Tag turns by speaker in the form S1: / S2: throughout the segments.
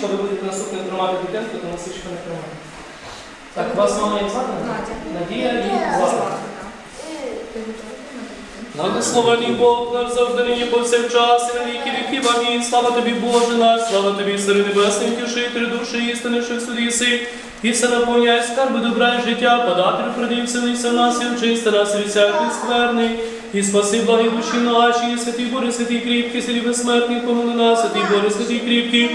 S1: свічку, ви будете наступним тримати дитинку, тому свічку не тримайте. Так, вас мама як звати? Надія і Влада. Благословений Бог наш завжди нині повсякчас і на віки віків. Амінь. Слава тобі, Боже наш, слава тобі, Сири Небесний, втішитель душі істини, що всюди єси. І все наповняй скарби добра і життя, податель приди, вселися в нас і очисти нас від всякої скверни. І спаси благі душі наші, святий Боже, святий кріпкий, святий безсмертний, помилуй нас, святий Боже, святий кріпкий.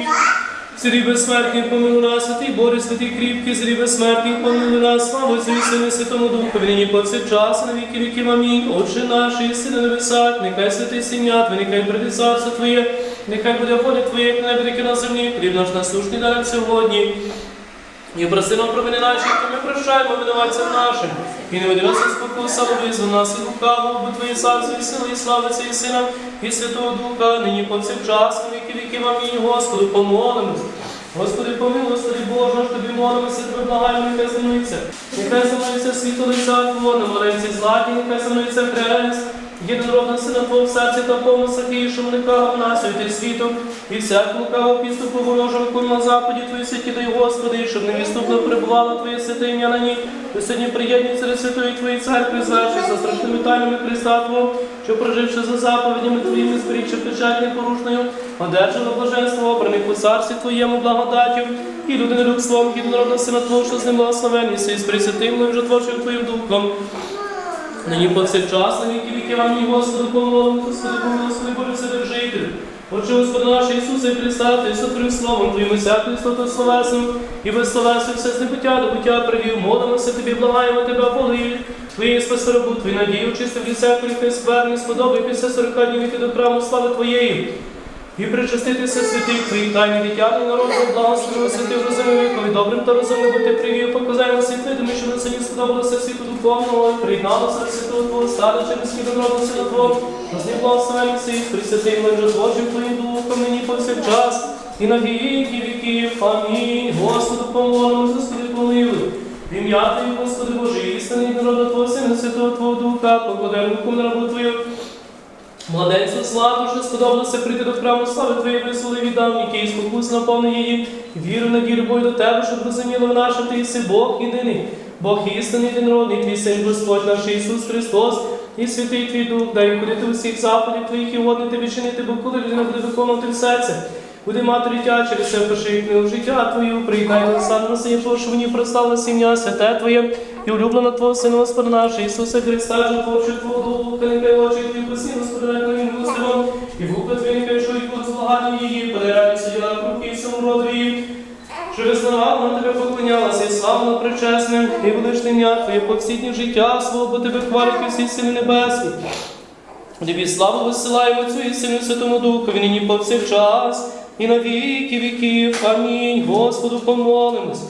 S1: Святий безсмертний помилуй нас, святий Боже, святий кріпкий, святий безсмертний помилуй нас, і Сину, Святому Духу, нині повсякчас, на віки віків. Амінь. Отче наш, сини на небесах, нехай святий сім'я Твоє, нехай прийде царство Твоє, нехай буде воля Твоя, як на небі, на землі, хліб наш насущний дай сьогодні. І прости нам провини наші, які ми прощаємо винуватцям нашим. І не веди нас спокуса, але нас і лукаво, бо Твої царство і сили, і слави і Сина, і Святого Духа, нині повсякчас, і віки віків. Амінь. Господи, помолимось. Господи, помилуй, Господи Боже, наш тобі молимося, тебе благаємо, нехай зміниться. Нехай зміниться світло лиця Твого, на маленці златі, нехай зміниться хрест. Єдинородна сина Твого в серці та помислах і що вникав нас світи світом, і всяку лукаву підступу ворожого куль на западі Твої святі дай, Господи, щоб невіступно прибувало Твоє святе ім'я на ній. Ти сьогодні приєднуй серед святої Твоєї церкви, зверши за страшними тайнами Христа Твого, що проживши за заповідями Твоїми, зберігши печать непорушною, одержало блаженство обраних у царстві Твоєму благодаттю, і людинолюбством, єдинородна сина Твого, що з ним благословенні, і з присвятим, вже творчим Твоїм духом. Нині повсякчас, на віки віки вам, його помолимо, Господи, помилуй, Господи, Боже, все житель. Отче Господи наш Ісусе Христа, Ти сотворив словом Твоїм всяку істоту словесом, і без словесу все з небуття до буття привів. Молимося Тобі, благаємо Тебе, полив. Твої спаси рабу, Твої надії, чисти від всякої скверни, сподобай після сорока днів іти до храму слави Твоєї. І причаститися святих Твоїх тайних дитя і народу, благословили святих розумовікові, добрим та розумним бути привів, показаємо світлидами, що на селі сподобалося світу духовного, приєдналося до святого Твого стада через народу Твого, з ним благословенний всіх, присвятим ми вже творчим Твоїм духом, нині повсякчас, і на віки віків. Амінь. Господу помолимо, Господи помилуй. В ім'я Твоє, Господи Боже, істинний народу Твого Сина, Святого Твого Духа, покладай руку на рабу Твою, Младенцю славу, що сподобалося прийти до храму слави Твоєї висоли віддам, який спокус наповни її, віру, надію, любов до Тебе, щоб розуміло наше Ти єси Бог єдиний, Бог істинний, народний, Твій Син Господь наш Ісус Христос, і святий Твій Дух, дай ходити усіх заходів Твоїх і водити, відчинити, чинити, бо коли людина буде виконувати все це, буде мати життя через це пиши книгу життя Твою, на сам на сині пошувні, прославлено сім'я, святе Твоє, і улюблено Твого Сина Господа нашого Ісуса Христа, що творче Твого Духа, нехай очі Твої посні, Господи, на Твоїм милостивом, і губи Твої нехай чують по злаганню її, подай радість діла руки всьому родові. Що визнавала на тебе поклонялася, і славно причесним, і величне ім'я Твоє по всі життя свого, бо тебе хвалять усі сили небесні. Тобі славу висилаємо Отцю і Сину і Святому Духові, нині повсякчас, і на віки віків. Амінь. Господу помолимось.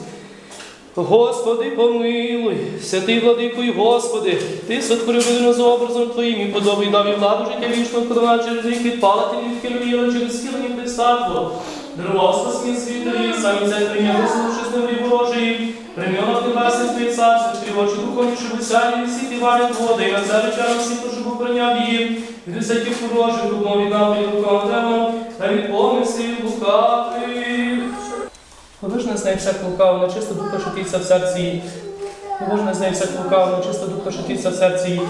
S1: Господи, помилуй, святий владику і Господи, Ти сотворив людину за образом Твоїм і подобий дав і владу життя вічного, коли через рік відпалити від Кіловіла через схилення Христа Твого. Дарував спасні світові, самі це прийняв, вислухши з землі Божої, приміонов небесних Твої царство, Твої очі духовні, щоб усяні всі ті варі води, і на це на всі, щоб охороняв її, від усяких ворожих, духом від нападі духом демон, та від помислів лукавих. Побожна з неї всяк лукаву, нечисто духа шутиться в серці. Побожна з неї всяк лукаву, нечисто духа шутиться в серці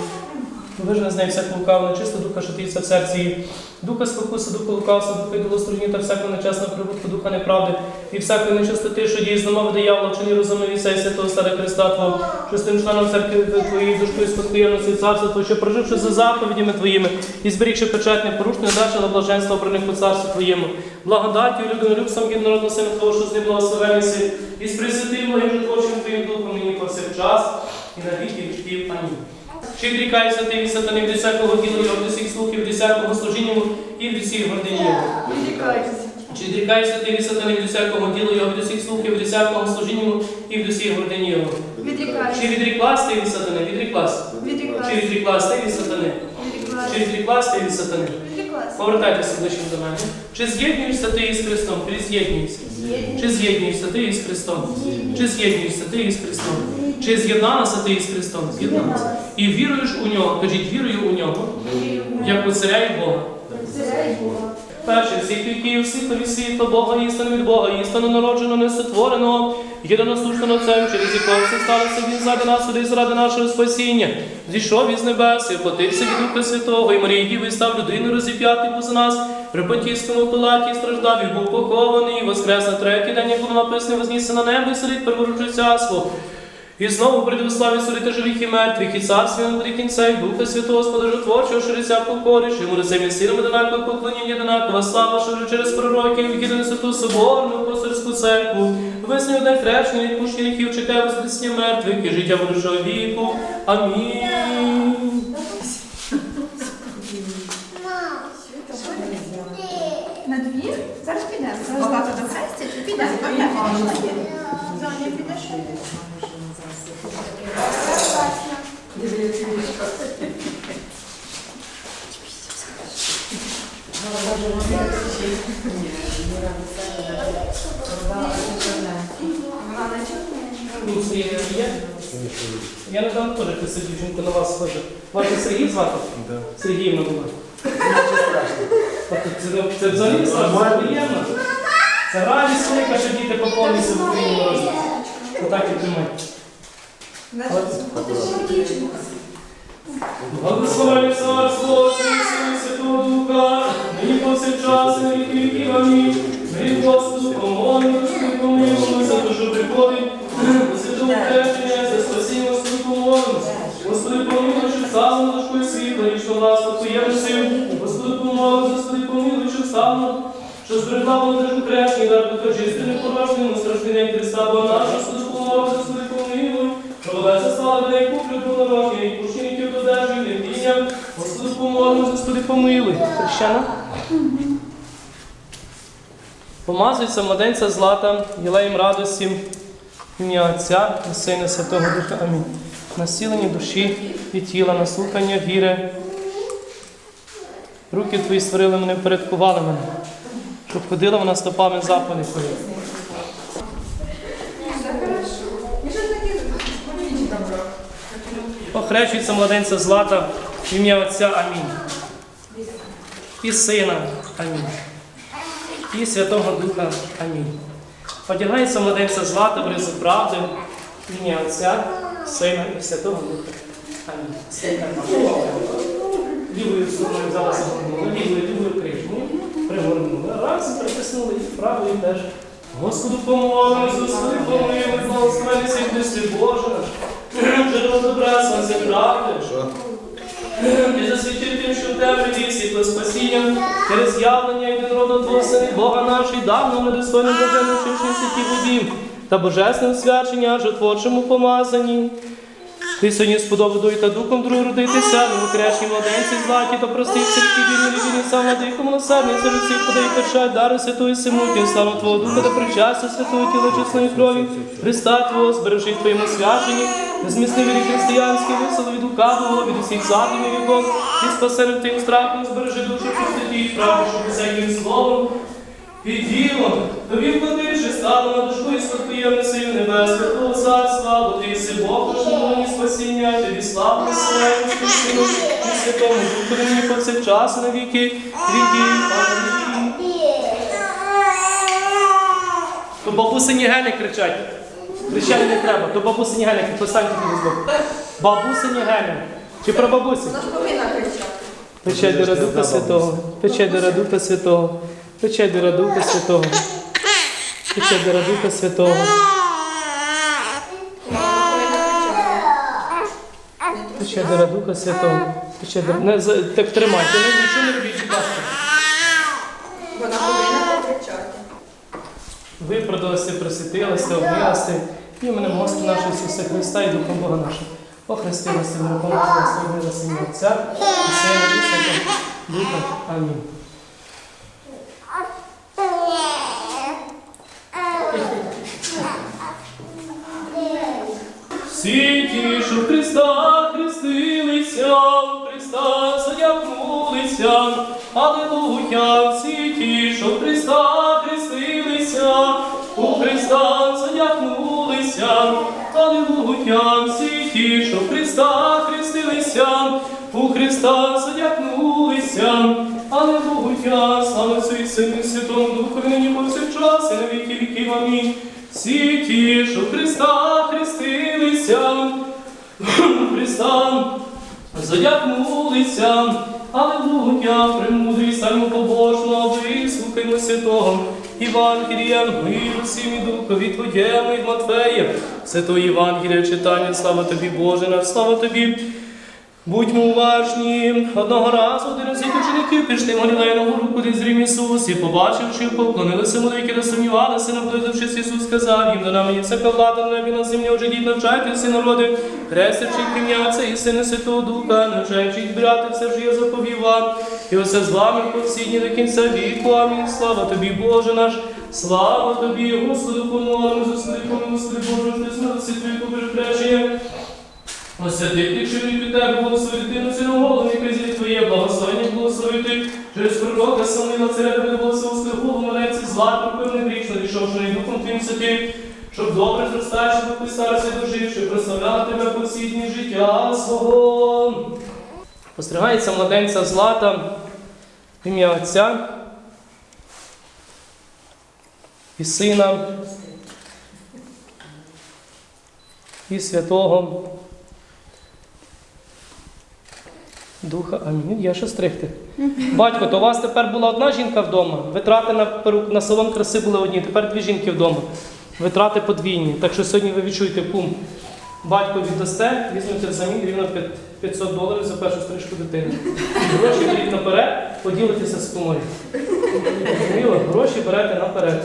S1: її. Побожна з неї всяк лукаву, нечисто духа шутиться в серці її. Духа спокуси, духа лукавства, духа ідолоструні та всякого нечесного прибутку, духа неправди, і всякої нечистоти, що діє з намови диявола, вчені розумові сей святого старе Христа Твого, що з тим членом церкви Твоєї душкою спокоємності царства Твого, що проживши за заповідями Твоїми і зберігши печать непорушну, дача на блаженство обраних у царстві Твоєму. Благодаттю і людинолюбством єдинородного Сина Твого, що з ним благословенися, і з присвятим благим творчим Твоїм Духом нині повсякчас, і на віки віків. Амінь. Чи відрікайся ти від сатани всякого діла, і від усіх слухів, від всякого служіння і від всіх гордині Його.
S2: Відрікайся.
S1: Чи відрікаєшся ти від сатани від всякого діла, його від усіх слухів, від всякого служіння і від усіх гордині Його. Чи
S2: Відрікайся.
S1: відріклась ти від сатани? Відріклась. Чи
S2: Відрікайся.
S1: відріклась ти від сатани? Чи відріклася від сатани? Повертайтеся ближче до мене. Чи з'єднуєшся ти із Христом? Чи з'єднуєшся? Чи з'єднуєшся ти із Христом? Чи з'єднуєшся ти із Христом? Чи з'єдналася ти із Христом? З'єдналася. І віруєш у нього, кажіть, вірую у нього, як у царя і Бога. Перший всіх віків, всіх нові світло, Бога, істину від Бога, істину народженого, несотвореного, єдиносушного Отцем, через якого все сталося він заради нас, сюди заради нашого спасіння. Зійшов із небес, і платився від Духа Святого, і Марії Діви став людину розіп'ятий поза нас, при Понтійському палаті страждав, і був похований, і воскрес на третій день, як було написано, вознісся на небо, і сидить переворожує царство. І знову прийде славі судити живих і мертвих, і царстві не буде кінця, і Духа Святого Сподожотворчого, що всяку покориш, йому лицем і силом одинаково поклоніння, одинакова слава, що вже через пророків, єдину святу соборну, апостольську церкву, визнаю одне хрещення, відпущення гріхів, чекає воскресіння мертвих і життя будущого віку. Амінь.
S2: На двір? Зараз підемо. Роздати до хрестя чи підемо? Зоня, підеш?
S1: Я не дам теж, ти дівчинку на вас схожа. Вас Сергій звати? Сергіївна була. Це, взагалі страшно приємно. Це радість велика, що діти поповнюються в Україні. Отак і тримай. Царство, Отця і Сина і Святого Духа, нині повсякчас, і на віки віків. Амінь. Ми Господу помолимо, Господи помилуємо, за душу приходить, святого хрещення, за спасіння Господу. Господи помилуй, щоб стало на дошкою світла, вічно власну Твоєму сил. Господи помолимо, Господи помилуй, щоб стало, що зберегла молодежу хрещення, дар духа непорожньому, страшний день Христа, бо наш, Господи помолимо, Господи слава для яку прибула роки, і додержи, не вдіння. Господи помолимо, Господи помилуй. Хрещена. Помазується младенця злата, єлеєм радості, ім'я Отця і Сина Святого Духа. Амінь. Насілення душі і тіла, наслухання віри. Руки твої створили мене, впорядкували мене, щоб ходила вона стопами заповідей Охрещується младенця злата в ім'я Отця Амінь. І Сина Амінь. І Святого Духа Амінь. Одягається младенця злата в ризу правди в ім'я Отця, Сина і Святого Духа. Амінь. Лівою стороною взяла загорнула, лівою, лівою крижмою, пригорнули. Раз, притиснули і правою теж. Господу помолимось, Господи помилуй, благословений сей Христи Боже Джерело добра, сонце правди. Ти засвітив тим, що в тебе вік світло спасіння, через явлення єдинородного Твого Сина, Бога нашої, давно недостойним блаженним шившим святі водім та божественне свячення, творчому помазанні. Ти сьогодні сподобав та духом другу родитися, нову крещі младенці златі, та простих всіх вірні любі, сам владику милосердний, за всіх подай печать, дару святої Симуті, славу Твого Духа та причастя святої тіла чесної крові, Христа Твого, збережи Твоєму свяченні, змісни вірі християнські, висели від лукавого, від усіх задумів віков, і спасеним тим страхом, збережи душу чистоті і правду, щоб усяким словом, і ділом тобі вкладивши стало на душку і спокоєнне сил небес, Святого Царства, бо ти си Бог пошановні спасіння, тобі слава Сину, Сину і Святому Духу, нині повсякчас на віки віків. То бабусині гени кричать. Кричати не треба, то бабусині гени, поставте туди збоку. Бабусині гени. Чи про бабусі? Пече до Духа Святого, пече до Духа Святого, пече до Духа Святого, пече до Духа Святого.
S2: Вона повинна
S1: до Духа Святого. До... Не, за- так тримайте, не, нічого не робіть, будь ласка.
S2: Вона повинна кричати.
S1: Ви продалися, просвітилися, обмилися, і мене Господа нашого Ісуса Христа і Духом Бога нашого. Охрестилися, вираховувалися, обмилися ім'я Отця і Сина і Святого Духа. Амінь. Всі ті, що в Христа хрестилися, в Христа задякнулися. Алілуя, всі ті, що в Христа хрестилися, у Христа задякнулися. Алілуя, всі ті, що в Христа хрестилися, у Христа задякнулися. Алілуя, слава Сину і Святому Духу, нині повсякчас, і на віки віків. Амінь. Всі ті, що в Христа хрестилися, у Христа але Алілуя, премудрий саме побожно, вислухаймо святого Євангелія, миру всім і духові Твоєму і Матфея. Святої Євангелія читання, слава тобі, Боже наш, слава тобі. Будьмо уважні. Одного разу один із учеників пішли в Галілейну гору, куди зрім Ісус, і побачивши, поклонилися молики, не сумнівалися, наблизившись, Ісус сказав їм, до нами є всяка влада на небі на землі, отже діть навчайтеся, народи, хрестячи ім'я і Сина Святого Духа, навчаючи їх брати все, що я заповів вам, і оце з вами по всі дні до кінця віку. Амінь. Слава тобі, Боже наш, слава тобі, Господу, помолимо, Господи, помилуй, Господи, Боже, ти смилості Твої побереження. Освяти, що від тебе благослови дитину сину голову, і казі Твоє благословення благословити. Через пророка Самила царя тебе благословити голову молеться злату, певне грішно, рішовши і духом Твоїм святим, щоб добре зростаючи до старості дожив, щоб прославляла тебе по всі дні життя свого. Постригається младенця злата ім'я Отця і Сина і Святого Духа, амінь. Я ще стригти. Батько, то у вас тепер була одна жінка вдома. Витрати на, перу- на салон краси були одні, тепер дві жінки вдома. Витрати подвійні. Так що сьогодні ви відчуєте кум. Батько віддасте, візьмете взамін рівно 500 доларів за першу стрижку дитини. Гроші беріть наперед, поділитеся з кумою. Зрозуміло? Гроші берете наперед.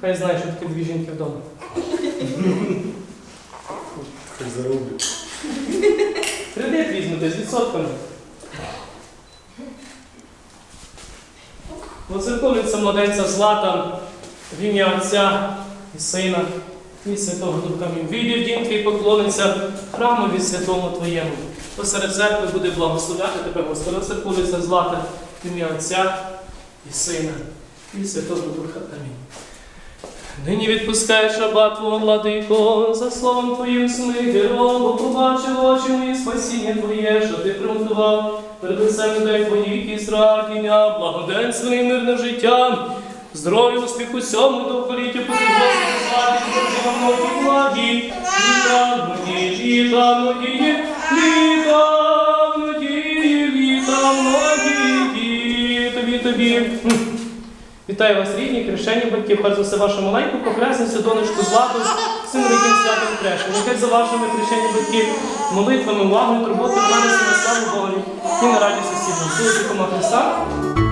S1: Хай знає, що таке дві жінки вдома.
S3: Хай зароблять.
S1: Кредит візьмете з відсотками. Оцерковується младенця злата в ім'я Отця і Сина і Святого Духа. Війди в дім твій поклониться храмові святому Твоєму. Посеред церкви буде благословляти тебе, Господи, оцерковується злата в ім'я Отця і Сина і Святого Духа. Амінь. Нині відпускаєш раба Твого, владико, за словом Твоїм смити робо, побачив очі мої спасіння Твоє, що Ти приготував. Перед лицем людей Твоїх і страдіння, благоденственне і мирне життя, здоров'я, успіху довголіття, побігося, славі, Божі, многі владі, літа многії, літа многії, літа многії, літа многії, тобі, тобі. Вітаю вас, рідні, хрещені батьки, перш за все вашу маленьку покресницю, донечку Злату, сину яким святим хрещенням. Нехай за вашими хрещені батьки молитвами, увагою, турботою мене на славу Богу і на радість усім. Слава Христа.